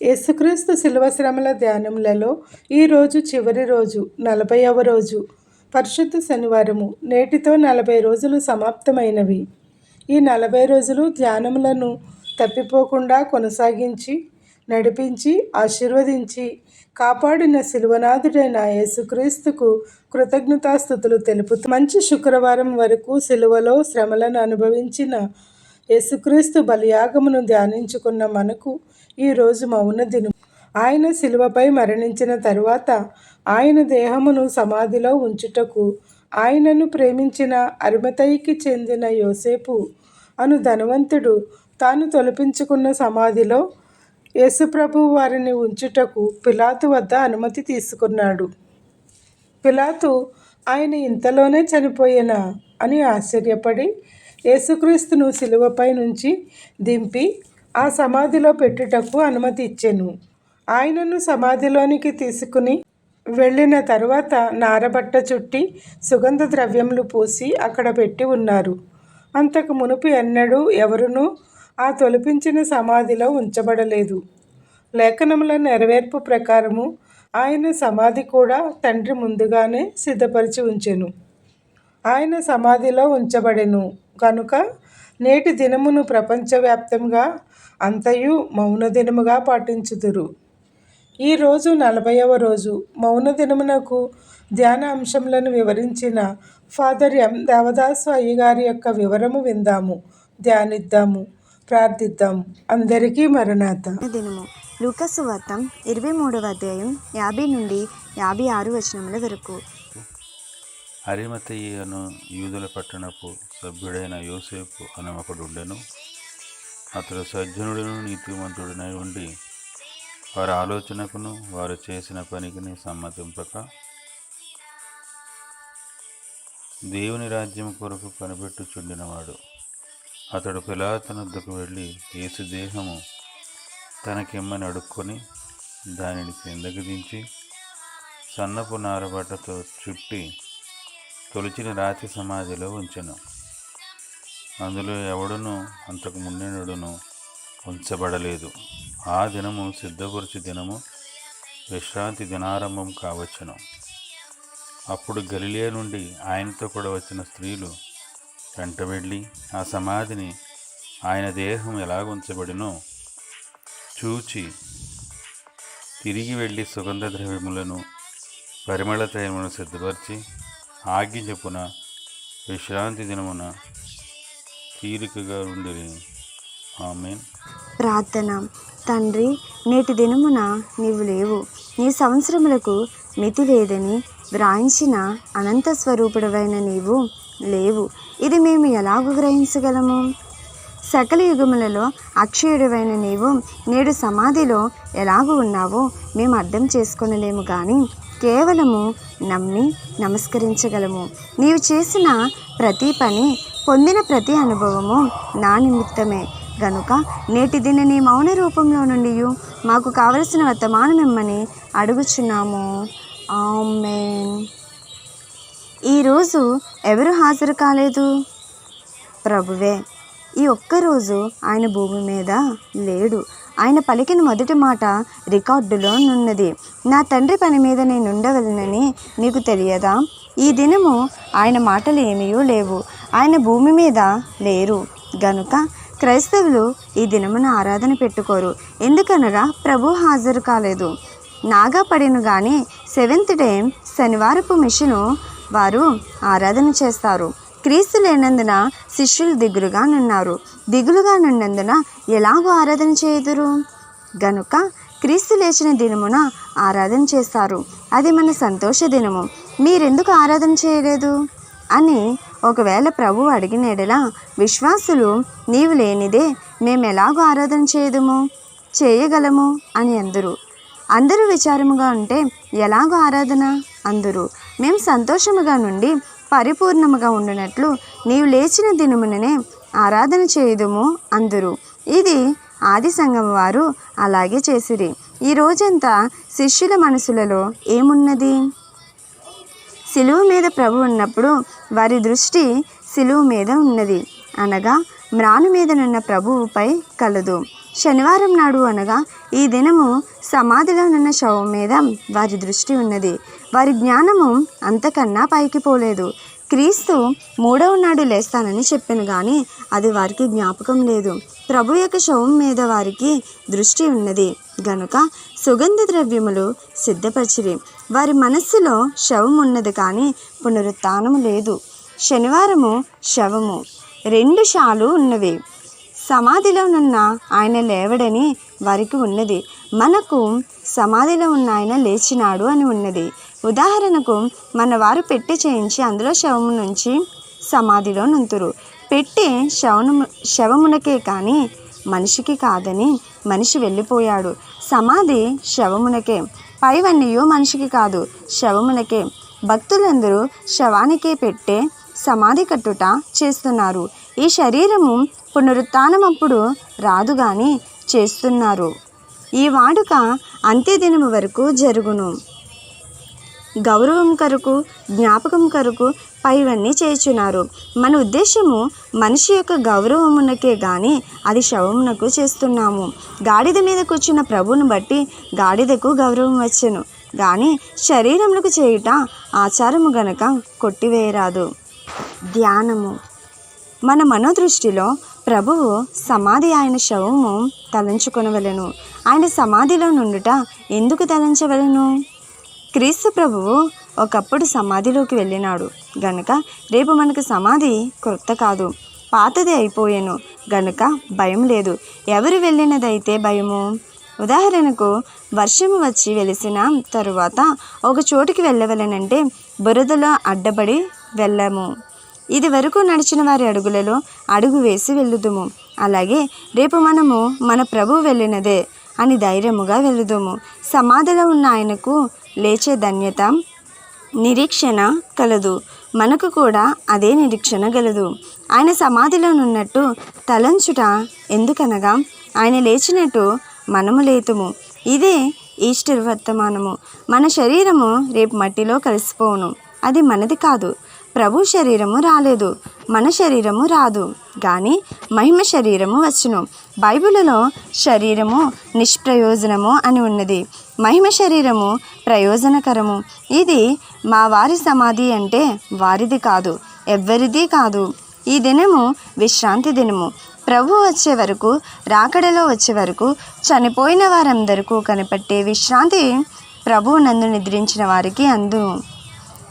యేసుక్రీస్తు శిలువ శ్రమల ధ్యానములలో ఈరోజు చివరి రోజు నలభైవ రోజు. పరిశుద్ధ శనివారము నేటితో నలభై రోజులు సమాప్తమైనవి. ఈ నలభై రోజులు ధ్యానములను తప్పిపోకుండా కొనసాగించి నడిపించి ఆశీర్వదించి కాపాడిన శిలువనాథుడైన యేసుక్రీస్తుకు కృతజ్ఞతాస్థుతులు తెలుపుతూ మంచి శుక్రవారం వరకు శిలువలో శ్రమలను అనుభవించిన యేసుక్రీస్తు బలియాగమును ధ్యానించుకున్న మనకు ఈరోజు మౌన దినం. ఆయన శిలువపై మరణించిన తరువాత ఆయన దేహమును సమాధిలో ఉంచుటకు ఆయనను ప్రేమించిన అరుమతయికి చెందిన యోసేపు అను ధనవంతుడు తాను తొలపించుకున్న సమాధిలో యేసుప్రభు వారిని ఉంచుటకు పిలాతు వద్ద అనుమతి తీసుకున్నాడు. పిలాతు ఆయన ఇంతలోనే చనిపోయేనా అని ఆశ్చర్యపడి యేసుక్రీస్తును శిలువపై నుంచి దింపి ఆ సమాధిలో పెట్టుటకు అనుమతి ఇచ్చెను. ఆయనను సమాధిలోనికి తీసుకుని వెళ్ళిన తర్వాత నారబట్ట చుట్టి సుగంధ ద్రవ్యములు పూసి అక్కడ పెట్టి ఉన్నారు. అంతకు మునుపు ఎన్నడూ ఎవరునూ ఆ తొలిపించిన సమాధిలో ఉంచబడలేదు. లేఖనముల నెరవేర్పు ప్రకారము ఆయన సమాధి కూడా తండ్రి ముందుగానే సిద్ధపరిచి ఉంచెను. ఆయన సమాధిలో ఉంచబడెను. కనుక నేటి దినమును ప్రపంచవ్యాప్తంగా అంతయు మౌన దినముగా పాటించుదురు. ఈ రోజు నలభైవ రోజు మౌన దినమునకు ధ్యాన అంశములను వివరించిన ఫాదర్ ఎం. దేవదాసు అయ్యగారి యొక్క వివరము విందాము. ధ్యానిద్దాము ప్రార్థిద్దాము. అందరికీ మరణాత. దినము లూకసు వార్తం ఇరవై మూడవ అధ్యాయం యాభై నుండి యాభై ఆరు వచనముల వరకు. అరిమతయి అను యూదుల పట్టణపు సభ్యుడైన యోసేపు అనే ఒకడు ఉండెను అతడు సజ్జనుడును నీతిమంతుడునై ఉండి వారి ఆలోచనకును వారు చేసిన పనికిని సమ్మతింపక దేవుని రాజ్యం కొరకు కనిపెట్టుచుండినవాడు. అతడు పిలాతనద్దకు వెళ్ళి యేసు దేహము తనకిమ్మని అడుక్కొని దానిని కిందకి దించి సన్నపు నారబట్టతో చుట్టి తొలిచిన రాతి సమాధిలో ఉంచెను. అందులో ఎవడును అంతకు ముండెనుడును ఉంచబడలేదు. ఆ దినము సిద్ధపరచు దినము విశ్రాంతి దినారంభం కావచ్చును. అప్పుడు గలిలియా నుండి ఆయనతో కూడా వచ్చిన స్త్రీలు వెంట వెళ్ళి ఆ సమాధిని ఆయన దేహం ఎలా ఉంచబడినో చూచి తిరిగి వెళ్ళి సుగంధ ద్రవ్యములను పరిమళ తైలమును సిద్ధపరిచి ఆజ్ఞ చెప్పున విశ్రాంతి దినమున తీరికగా ఉండి ఆమె ప్రార్థన. తండ్రి నేటి దినమున నీవు లేవు. నీ సంవత్సరములకు మితి లేదని వ్రాయించిన అనంత స్వరూపుడవైన నీవు లేవు. ఇది మేము ఎలాగూ గ్రహించగలము? సకల యుగములలో అక్షయుడవైన నీవు నేడు సమాధిలో ఎలాగూ ఉన్నావో మేము అర్థం చేసుకొనలేము కానీ కేవలము నమ్మి నమస్కరించగలము. నీవు చేసిన ప్రతి పని పొందిన ప్రతి అనుభవము నా నిమిత్తమే. గనుక నేటి దిన నీ మౌన రూపంలో నుండి మాకు కావలసిన వర్తమానం ఇమ్మని అడుగుచున్నాము. ఆమెన్. ఈరోజు ఎవరు హాజరు కాలేదు? ప్రభువే. ఈ ఒక్కరోజు ఆయన భూమి మీద లేడు. ఆయన పలికిన మొదటి మాట రికార్డులో నున్నది. నా తండ్రి పని మీద నేను ఉండవలనని నీకు తెలియదా? ఈ దినము ఆయన మాటలు ఏమీయూ లేవు. ఆయన భూమి మీద లేరు. గనుక క్రైస్తవులు ఈ దినమున ఆరాధన పెట్టుకోరు. ఎందుకనగా ప్రభు హాజరు కాలేదు. నాగా కానీ సెవెంత్ డే శనివారపు మిషను వారు ఆరాధన చేస్తారు. క్రీస్తు లేనందున శిష్యులు దిగులుగా నున్నారు. దిగులుగా నున్నందున ఎలాగో ఆరాధన చేయుదురు? గనుక క్రీస్తు లేచిన దినమున ఆరాధన చేస్తారు. అది మన సంతోష దినము. మీరెందుకు ఆరాధన చేయలేదు? అని ఒకవేళ ప్రభు అడిగినడలా విశ్వాసులు నీవు లేనిదే మేము ఎలాగో ఆరాధన చేయదుము? చేయగలము? అని అందరు. అందరూ విచారముగా ఉంటే ఎలాగో ఆరాధన? అందరు. మేము సంతోషముగా నుండి పరిపూర్ణముగా ఉండునట్లు నీవు లేచిన దినముననే ఆరాధన చేయుదుము అందురు. ఇది ఆది సంఘం వారు అలాగే చేసిరి. ఈ రోజంతా శిష్యుల మనసులలో ఏమున్నది? సిలువు మీద ప్రభు ఉన్నప్పుడు వారి దృష్టి సిలువు మీద ఉన్నది. అనగా మ్రాను మీదనున్న ప్రభువుపై కలదు. శనివారం నాడు అనగా ఈ దినము సమాధిలో ఉన్న శవం మీద వారి దృష్టి ఉన్నది. వారి జ్ఞానము అంతకన్నా పైకి పోలేదు. క్రీస్తు మూడవ నాడు లేస్తానని చెప్పాను కానీ అది వారికి జ్ఞాపకం లేదు. ప్రభు యొక్క శవం మీద వారికి దృష్టి ఉన్నది. గనుక సుగంధ ద్రవ్యములు సిద్ధపరిచిరి. వారి మనస్సులో శవం ఉన్నది కానీ పునరుత్నము లేదు. శనివారము శవము. రెండు షాలు ఉన్నవి. సమాధిలోనున్న ఆయన లేవడని వారికి ఉన్నది. మనకు సమాధిలో ఉన్న ఆయన లేచినాడు అని ఉన్నది. ఉదాహరణకు మన వారు పెట్టి చేయించి అందులో శవము నుంచి సమాధిలో నుంతురు. పెట్టి శవము శవమునకే కానీ మనిషికి కాదని మనిషి వెళ్ళిపోయాడు. సమాధి శవమునకే. పైవన్నీయు మనిషికి కాదు శవమునకే. భక్తులందరూ శవానికే పెట్టే సమాధి కట్టుట చేస్తున్నారు. ఈ శరీరము పునరుత్నమప్పుడు రాదు గాని చేస్తున్నారు. ఈ వాడుక అంత్యదినము వరకు జరుగును. గౌరవం కొరకు జ్ఞాపకం కొరకు పైవన్నీ చేయుచున్నారు. మన ఉద్దేశము మనిషి యొక్క గౌరవమునకే గాని అది శవమునకు చేస్తున్నాము. గాడిద మీద కూర్చున్న ప్రభువును బట్టి గాడిదకు గౌరవం వచ్చును. కానీ శరీరములకు చేయుట ఆచారము గనక కొట్టివేయరాదు. ధ్యానము. మన మనోదృష్టిలో ప్రభువు సమాధి ఆయన శవము తలంచుకొనవలెను ఆయన సమాధిలో నుండుట ఎందుకు తలంచవలను? క్రీస్తు ప్రభువు ఒకప్పుడు సమాధిలోకి వెళ్ళినాడు. గనుక రేపు మనకు సమాధి క్రొత్త కాదు. పాతది అయిపోయాను. గనుక భయం లేదు. ఎవరు వెళ్ళినదైతే భయము? ఉదాహరణకు వర్షము వచ్చి వెలిసిన తరువాత ఒక చోటుకి వెళ్ళవలనంటే బురదలో అడ్డబడి వెళ్ళము. ఇది వరకు నడిచిన వారి అడుగులలో అడుగు వేసి వెళ్ళుదుము. అలాగే రేపు మనము మన ప్రభు వెళ్ళినదే అని ధైర్యముగా వెళ్ళుదుము. సమాధిలో ఉన్న ఆయనకు లేచే ధన్యత నిరీక్షణ కలదు. మనకు కూడా అదే నిరీక్షణ గలదు. ఆయన సమాధిలో ఉన్నట్టు తలంచుట ఎందుకనగా ఆయన లేచినట్టు మనము లేతుము. ఇదే ఈస్టర్ వర్తమానము. మన శరీరము రేపు మట్టిలో కలిసిపోవును. అది మనది కాదు. ప్రభు శరీరము రాలేదు మన శరీరము రాదు. కానీ మహిమ శరీరము వచ్చును. బైబిల్లో శరీరము నిష్ప్రయోజనము అని ఉన్నది. మహిమ శరీరము ప్రయోజనకరము. ఇది మా వారి సమాధి అంటే వారిది కాదు ఎవ్వరిది కాదు. ఈ దినము విశ్రాంతి దినము. ప్రభు వచ్చే వరకు రాకడలో వచ్చే వరకు చనిపోయిన వారందరికీ కనిపెట్టే విశ్రాంతి ప్రభువు నందు నిద్రించిన వారికి అందు.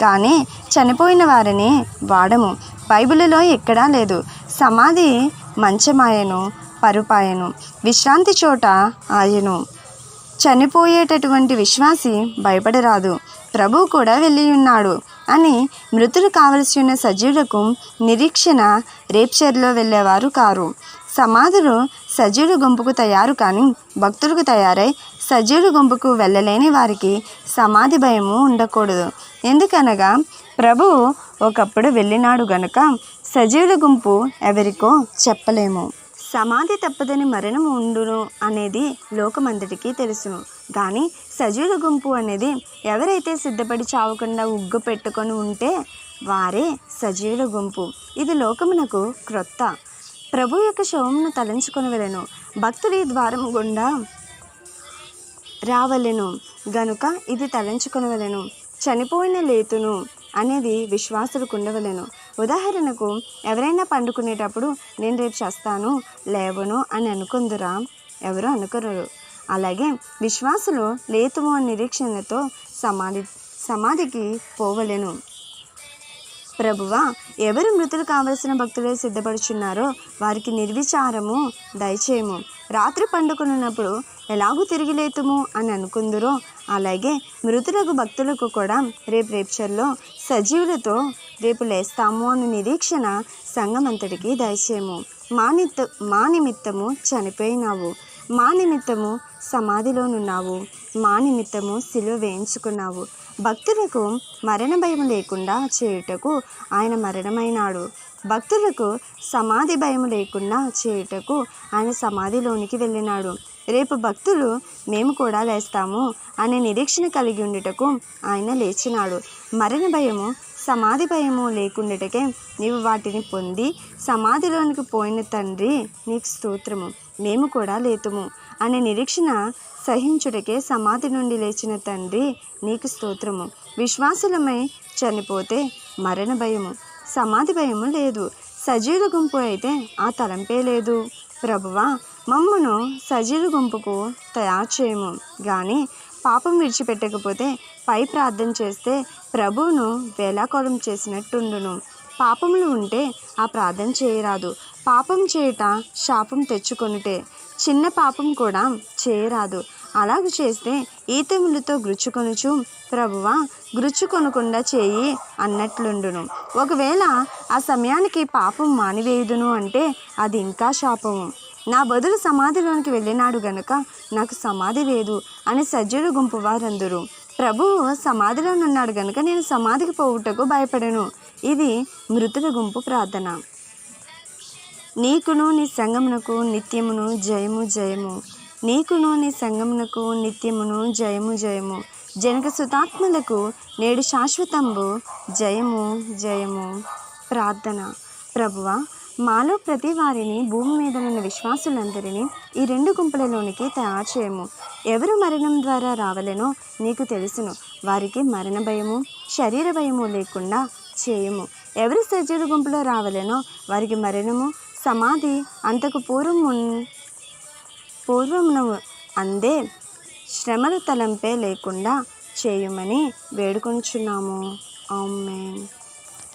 కానీ చనిపోయిన వారిని వాడము. బైబిల్లో ఎక్కడా లేదు. సమాధి మంచమాయను పరుపాయను విశ్రాంతి చోట ఆయను. చనిపోయేటటువంటి విశ్వాసి భయపడరాదు. ప్రభు కూడా వెళ్ళి ఉన్నాడు అని మృతులు కావలసి ఉన్న సజీవులకు నిరీక్షణ రేప్చర్లో వెళ్ళేవారు కారు. సమాధులు సజీవుల గుంపుకు తయారు కానీ భక్తులకు తయారై సజీవుల గుంపుకు వెళ్ళలేని వారికి సమాధి భయము ఉండకూడదు. ఎందుకనగా ప్రభు ఒకప్పుడు వెళ్ళినాడు గనుక సజీవుల గుంపు ఎవరికో చెప్పలేము. సమాధి తప్పదని మరణం ఉండును అనేది లోకమందరికీ తెలుసును కానీ సజీవుల గుంపు అనేది ఎవరైతే సిద్ధపడి చావకుండా ఉగ్గు పెట్టుకొని ఉంటే వారే సజీవుల గుంపు. ఇది లోకమునకు క్రొత్త. ప్రభు యొక్క శవమును తలంచుకొని వెళ్ళను. భక్తులు ఈ ద్వారం గుండా రావలెను. గనుక ఇది తలంచుకొనవలెను చనిపోయిన లేతును అనేది విశ్వాసులకు ఉండవలెను ఉదాహరణకు ఎవరైనా పండుకునేటప్పుడు నేను రేపు చేస్తాను లేవను అని అనుకుందురా? ఎవరు అనుకోరు అలాగే విశ్వాసులు లేతుము అని నిరీక్షణతో సమాధి సమాధికి పోవలెను. ప్రభువా ఎవరు మృతులు కావలసిన భక్తులే సిద్ధపడుచున్నారో వారికి నిర్విచారము దయచేయము. రాత్రి పండుకున్నప్పుడు ఎలాగూ తిరిగి లేతుము అని అనుకుందురో అలాగే మృతులకు భక్తులకు కూడా రేపు రేప్చర్లో సజీవులతో రేపు లేస్తాము అన్న నిరీక్షణ సంఘం అంతటికి దయచేయము. మా నిత్త మా నిమిత్తము చనిపోయినావు. మా నిమిత్తము సమాధిలోనున్నావు. మా నిమిత్తము సిలువ వేయించుకున్నావు. భక్తులకు మరణ భయం లేకుండా చేయుటకు ఆయన మరణమైనాడు. భక్తులకు సమాధి భయం లేకుండా చేయుటకు ఆయన సమాధిలోనికి వెళ్ళినాడు. రేపు భక్తులు మేము కూడా లేస్తాము అనే నిరీక్షణ కలిగి ఉండుటకు ఆయన లేచినాడు. మరణ భయము సమాధి భయము లేకుండాటకే నీవు వాటిని పొంది సమాధిలోనికి పోయిన తండ్రి నీకు స్తోత్రము. మేము కూడా లేతుము అనే నిరీక్షణ సహించుటకే సమాధి నుండి లేచిన తండ్రి నీకు స్తోత్రము. విశ్వాసులమై చనిపోతే మరణ భయము సమాధి భయము లేదు. సజీవుల గుంపు అయితే ఆ తలంపే లేదు. ప్రభువా మమ్మను సజీవ గుంపుకు తయారు చేయము. కానీ పాపం విడిచిపెట్టకపోతే పై ప్రార్థన చేస్తే ప్రభువును వేలాకోళం చేసినట్టుండును. పాపములు ఉంటే ఆ ప్రార్థన చేయరాదు. పాపం చేయుట శాపం తెచ్చుకొనుటే చిన్న పాపం కూడా చేయరాదు. అలాగ చేస్తే ఈతములతో గుచ్చుకొనుచు ప్రభువా గుచ్చుకొనకుండా చేయి అన్నట్లుండును. ఒకవేళ ఆ సమయానికి పాపం మానివేయుదును అంటే అది ఇంకా శాపము. నా బదులు సమాధిలోనికి వెళ్ళినాడు గనుక నాకు సమాధి లేదు అని సజ్జుడు గుంపు వారందరూ ప్రభువు సమాధిలోనున్నాడు గనుక నేను సమాధికి పోవుటకు భయపడను. ఇది మృతుల గుంపు ప్రార్థన. నీకును నీ సంగమునకు నిత్యమును జయము జయము. నీకును నీ సంగమునకు నిత్యమును జయము జయము. జనక సుతాత్మలకు నేడు శాశ్వతంబు జయము జయము. ప్రార్థన. ప్రభువా మాలో ప్రతి వారిని భూమి మీద ఉన్న విశ్వాసులందరినీ ఈ రెండు గుంపులలోనికి తయారు చేయము. ఎవరు మరణం ద్వారా రావలేనో నీకు తెలుసును. వారికి మరణ భయము శరీర భయము లేకుండా చేయము. ఎవరు సజ్జుల గుంపులో రావలేనో వారికి మరణము సమాధి అంతకు పూర్వం ఉన్- పూర్వమున అందే శ్రమల తలంపే లేకుండా చేయమని వేడుకొంచున్నాము. ఆమెన్.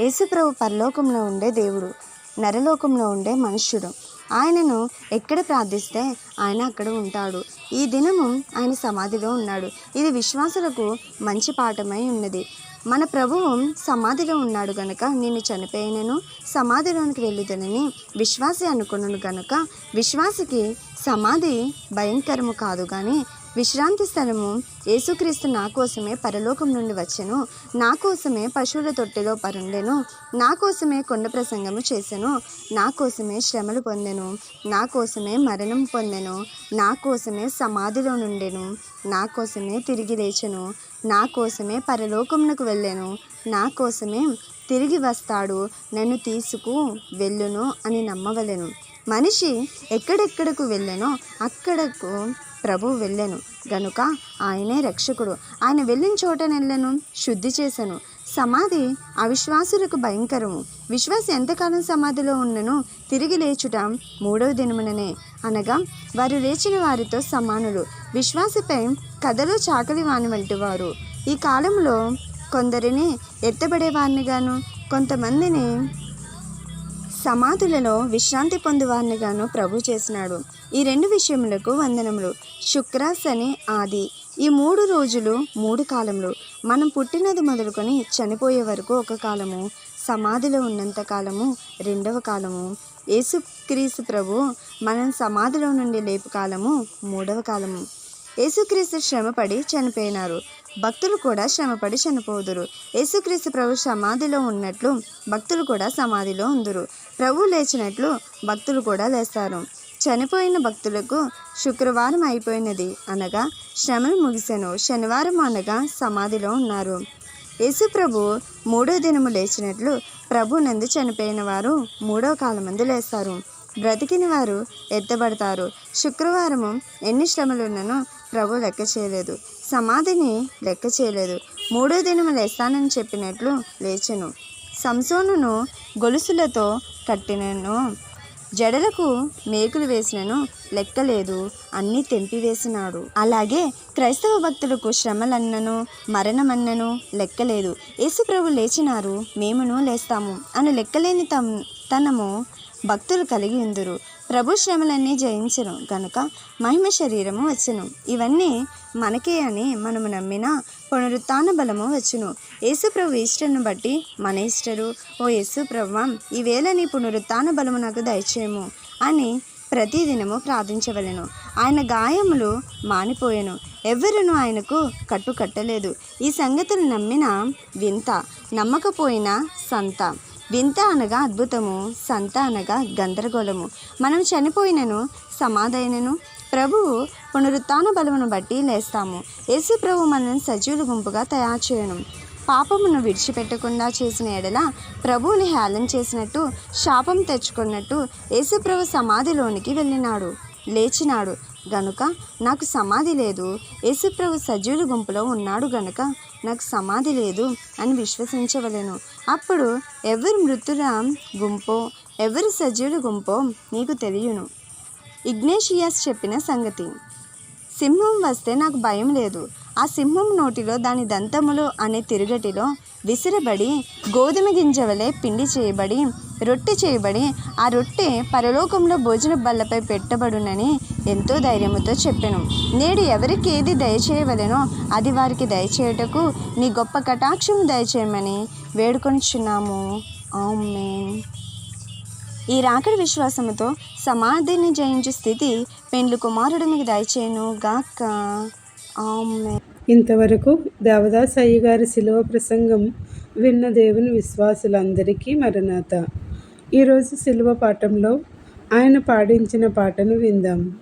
యేసుప్రభు పరలోకంలో ఉండే దేవుడు నరలోకంలో ఉండే మనుష్యుడు. ఆయనను ఎక్కడ ప్రార్థిస్తే ఆయన అక్కడ ఉంటాడు. ఈ దినము ఆయన సమాధిలో ఉన్నాడు. ఇది విశ్వాసులకు మంచి పాఠమై ఉన్నది. మన ప్రభువు సమాధిలో ఉన్నాడు గనుక నేను చనిపోయినను సమాధిలోనికి వెళ్ళుదనని విశ్వాసి అనుకున్నాను గనుక విశ్వాసికి సమాధి భయంకరము కాదు కానీ విశ్రాంతి స్థలము యేసుక్రీస్తు నా కోసమే పరలోకం నుండి వచ్చెను. నా కోసమే పశువుల తొట్టెలో పరుండెను. నా కోసమే కొండ ప్రసంగము చేసెను. నా కోసమే శ్రమలు పొందెను. నా కోసమే మరణం పొందెను. నా కోసమే సమాధిలో నుండెను. నా కోసమే తిరిగి లేచెను. నా కోసమే పరలోకమునకు వెళ్ళాను. నా కోసమే తిరిగి వస్తాడు. నన్ను తీసుకు వెళ్ళును అని నమ్మవలెను. మనిషి ఎక్కడెక్కడకు వెళ్ళానో అక్కడకు ప్రభు వెళ్ళాను. గనుక ఆయనే రక్షకుడు. ఆయన వెళ్ళిన చోట నెలను శుద్ధి చేశాను సమాధి అవిశ్వాసులకు భయంకరము. విశ్వాస ఎంతకాలం సమాధిలో ఉన్ననో తిరిగి లేచుట మూడవ దినముననే. అనగా వారు లేచిన వారితో సమానులు. విశ్వాసపై కథలో చాకలి వాని వంటి వారు. ఈ కాలంలో కొందరిని ఎత్తబడే వారినిగాను కొంతమందిని సమాధులలో విశ్రాంతి పొందువారినిగాను ప్రభు చేసినాడు. ఈ రెండు విషయములకు వందనములు. శుక్ర శని ఆది. ఈ మూడు రోజులు మూడు కాలములు. మనం పుట్టినది మొదలుకొని చనిపోయే వరకు ఒక కాలము. సమాధిలో ఉన్నంత కాలము రెండవ కాలము. యేసుక్రీస్తు ప్రభు మనం సమాధిలో నుండి లేపు కాలము మూడవ కాలము. యేసుక్రీస్తు శ్రమపడి చనిపోయినారు. భక్తులు కూడా శ్రమపడి చనిపోదురు. యేసుక్రీస్తు ప్రభు సమాధిలో ఉన్నట్లు భక్తులు కూడా సమాధిలో ఉందురు. ప్రభు లేచినట్లు భక్తులు కూడా లేస్తారు. చనిపోయిన భక్తులకు శుక్రవారం అయిపోయినది. అనగా శ్రమలు ముగిసెను. శనివారం అనగా సమాధిలో ఉన్నారు. యేసు ప్రభు మూడో దినము లేచినట్లు ప్రభు నందు చనిపోయిన వారు మూడో కాలమందు లేస్తారు. బ్రతికిన వారు ఎత్తబడతారు. శుక్రవారము ఎన్ని శ్రమలున్ననో ప్రభు లెక్క చేయలేదు. సమాధిని లెక్క చేయలేదు. మూడో దినము లేస్తానని చెప్పినట్లు లేచెను. సంసోనును గొలుసులతో కట్టినను. జడలకు మేకులు వేసినను లెక్కలేదు. అన్నీ తెంపివేసినాడు. అలాగే క్రైస్తవ భక్తులకు శ్రమలన్నను మరణమన్నను లెక్కలేదు. యేసుప్రభు లేచినారు. మేమును లేస్తాము. అని లెక్కలేని తమ్ తనము భక్తులు కలిగి ఉందురు. ప్రభు శ్రమలన్నీ జయించను. గనుక మహిమ శరీరము వచ్చును. ఇవన్నీ మనకే అని మనము నమ్మిన పునరుత్న బలము వచ్చును. యేసు ప్రభు బట్టి మన ఇష్టరు. ఓ యేసు ప్రభు ఈవేళ నీ పునరుత్న బలము నాకు దయచేయము అని ప్రతిదినము ప్రార్థించవలెను. ఆయన గాయములు మానిపోయెను. ఎవ్వరును ఆయనకు కట్టు కట్టలేదు ఈ సంగతులు నమ్మిన వింత నమ్మకపోయినా సంత. వింత అనగా అద్భుతము సంత అనగా గందరగోళము. మనం చనిపోయినను సమాధైనను ప్రభువు పునరుత్న బలమును బట్టి లేస్తాము. యేసు ప్రభు మనల్ని సజీవుల గుంపుగా తయారు చేయను. పాపమును విడిచిపెట్టకుండా చేసిన ఎడల ప్రభువుని హేళన చేసినట్టు శాపం తెచ్చుకున్నట్టు యేసుప్రభు సమాధిలోనికి వెళ్ళినాడు. లేచినాడు. గనుక నాకు సమాధి లేదు. యేసుప్రభు సజీవుల గుంపులో ఉన్నాడు గనుక నాకు సమాధి లేదు అని విశ్వసించవలెను. అప్పుడు ఎవరు మృతుల గుంపో ఎవరు సజీవుల గుంపో నీకు తెలియను. ఇగ్నేషియాస్ చెప్పిన సంగతి. సింహం వస్తే నాకు భయం లేదు. ఆ సింహం నోటిలో దాని దంతములు అనే తిరుగటిలో విసిరబడి గోధుమ గింజ వలె పిండి చేయబడి రొట్టె చేయబడి ఆ రొట్టె పరలోకంలో భోజన బల్లపై పెట్టబడునని ఎంతో ధైర్యముతో చెప్పాను. నేడు ఎవరికి ఏది దయచేయవలెనో అది వారికి దయచేయటకు నీ గొప్ప కటాక్షము దయచేయమని వేడుకొనిచున్నాము. ఆమెన్. ఈ రాకడి విశ్వాసముతో సమాధిని జయించే స్థితి పెండ్లు కుమారుడు మీకు దయచేయను గాక. ఆమె ఇంతవరకు దేవదాస్ అయ్య గారి శిలువ ప్రసంగం విన్న దేవుని విశ్వాసులందరికీ మరణాత. ఈరోజు శిలువ పాఠంలో ఆయన పాడించిన పాటను విందాం.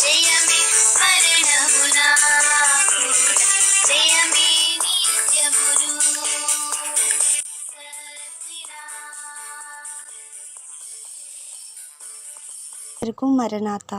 జయమే మరణమునా కూడా జయమే నిత్యమును సత్తిరా వరకు మరణాత